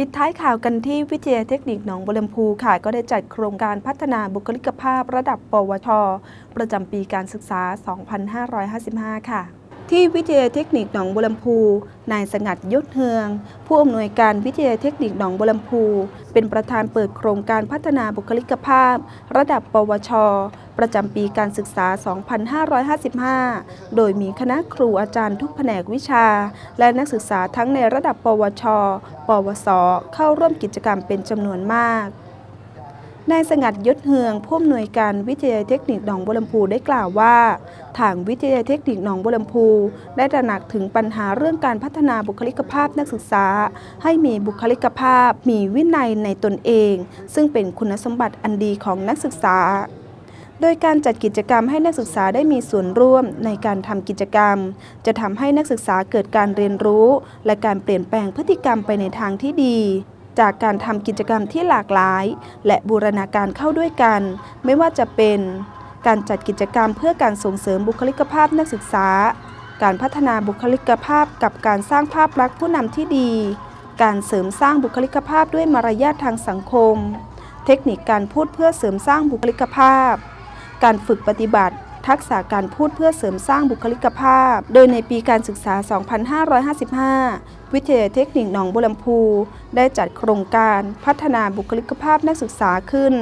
ปิดท้ายข่าวกันที่วิทยาเทคนิคหนองบัวลำพูค่ะ ก็ได้จัดโครงการพัฒนาบุคลิกภาพระดับ ปวช ประจำปีการศึกษา 2555 ค่ะ ที่วิทยาเทคนิคหนองบัวลำพู นายสงัดยุทธเฮือง ผู้อำนวยการวิทยาเทคนิคหนองบัวลำพู เป็นประธานเปิดโครงการพัฒนาบุคลิกภาพ ระดับปวช ประจำปีการศึกษา 2555 โดยมีคณะครูอาจารย์ทุกแผนกวิชา และนักศึกษาทั้งในระดับปวช ปวส เข้าร่วมกิจกรรมเป็นจำนวนมาก นายสงัดยศเฮืองผู้อำนวยการวิทยาเทคนิคหนองบัวลำพูได้กล่าวว่า ทางวิทยาเทคนิคหนองบัวลำพู ได้ตระหนักถึงปัญหาเรื่องการพัฒนาบุคลิกภาพนักศึกษา ให้มีบุคลิกภาพ มีวินัยในตนเอง ซึ่งเป็นคุณสมบัติอันดีของนักศึกษาโดยการจัดกิจกรรมให้นักศึกษาได้มีส่วนร่วมในการทำกิจกรรม จะทำให้นักศึกษาเกิดการเรียนรู้ และการเปลี่ยนแปลงพฤติกรรมไปในทางที่ดี จากการทำกิจกรรมที่หลากหลาย และบูรณาการเข้าด้วยกัน ไม่ว่าจะเป็นการจัดกิจกรรมเพื่อการส่งเสริมบุคลิกภาพนักศึกษา การพัฒนาบุคลิกภาพกับการสร้างภาพลักษณ์ผู้นำที่ดี การเสริมสร้างบุคลิกภาพด้วยมารยาททางสังคม เทคนิคการพูดเพื่อเสริมสร้างบุคลิกภาพ การฝึกปฏิบัติ ทักษะการพูดเพื่อเสริมสร้างบุคลิกภาพ โดยในปีการศึกษา 2555 วิทยาเทคนิคหนองบุรมพู ได้จัดโครงการพัฒนาบุคลิกภาพนักศึกษาขึ้น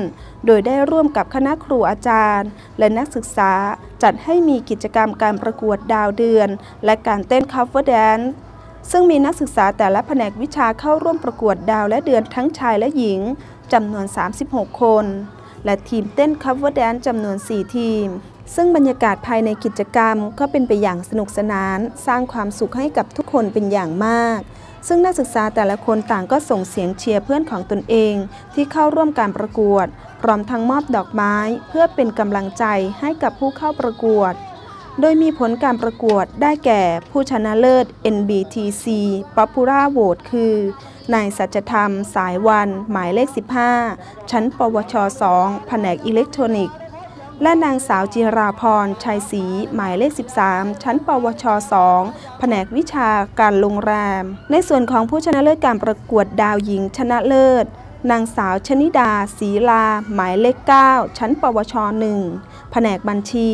โดยได้ร่วมกับคณะครูอาจารย์ และนักศึกษาจัดให้มีกิจกรรมการประกวดดาวเดือน และการเต้น cover dance ซึ่งมีนักศึกษาแต่ละแผนกวิชาเข้าร่วมประกวดดาวและเดือนทั้งชายและหญิงจำนวน 36 คน และทีมเต้น cover dance จำนวน 4 ทีม ซึ่งบรรยากาศภายในกิจกรรมก็เป็นไปอย่างสนุกสนาน สร้างความสุขให้กับทุกคนเป็นอย่างมาก ซึ่งนักศึกษาแต่ละคนต่างก็ส่งเสียงเชียร์เพื่อนของตนเอง ที่เข้าร่วมการประกวด พร้อมทั้งมอบดอกไม้ เพื่อเป็นกำลังใจให้กับผู้เข้าประกวด โดยมีผลการประกวดได้แก่ผู้ชนะเลิศ NBTC Popular Vote คือนายสัจธรรม สายวัน หมายเลข 15 ชั้น ปวช 2 แผนกอิเล็กทรอนิกส์ และนางสาวจิราพรชัยศรีหมายเลข 13 ชั้น ปวช 2 แผนกวิชาการโรงแรม ในส่วนของผู้ชนะเลิศการประกวดดาวหญิงชนะเลิศ นางสาวชนิดาศรีลา หมายเลข 9 ชั้น ปวช 1 แผนกบัญชี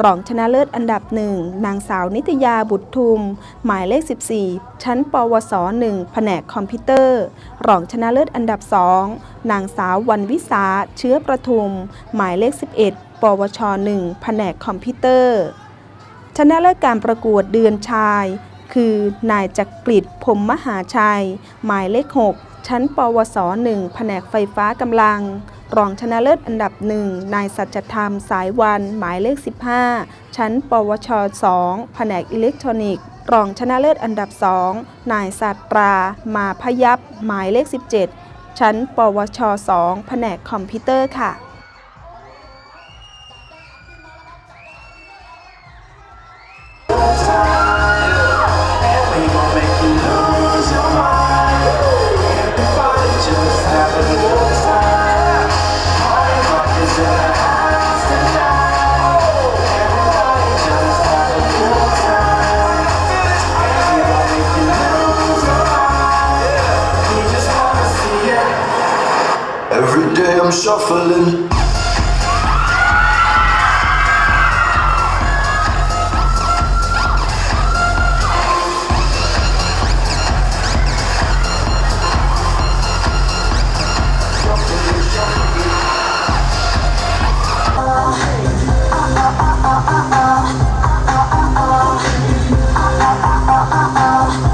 รองชนะเลิศอันดับหนึ่งนางสาวนิตยาบุตรทุม หมายเลข 14 ชั้น ปวส 1 แผนกคอมพิวเตอร์ รองชนะเลิศอันดับ2นางสาววันวิสาเชื้อประทุม หมายเลข 11 ปวช 1 แผนกคอมพิวเตอร์ ชนะเลิศการประกวดเดือนชาย คือนายจักริดพรมมหาชัย หมายเลข 6 ชั้น ปวส 1 แผนกไฟฟ้ากำลัง รองชนะเลิศอันดับหนึ่งนายสัจธรรมสายวัน หมายเลข 15 ชั้น ปวช 2 แผนกอิเล็กทรอนิกส์ รองชนะเลิศอันดับ 2 นายสัตรา มาพยับ หมายเลข 17 ชั้น ปวช 2 แผนกคอมพิวเตอร์ค่ะ Every day I'm shuffling. oh, oh, oh.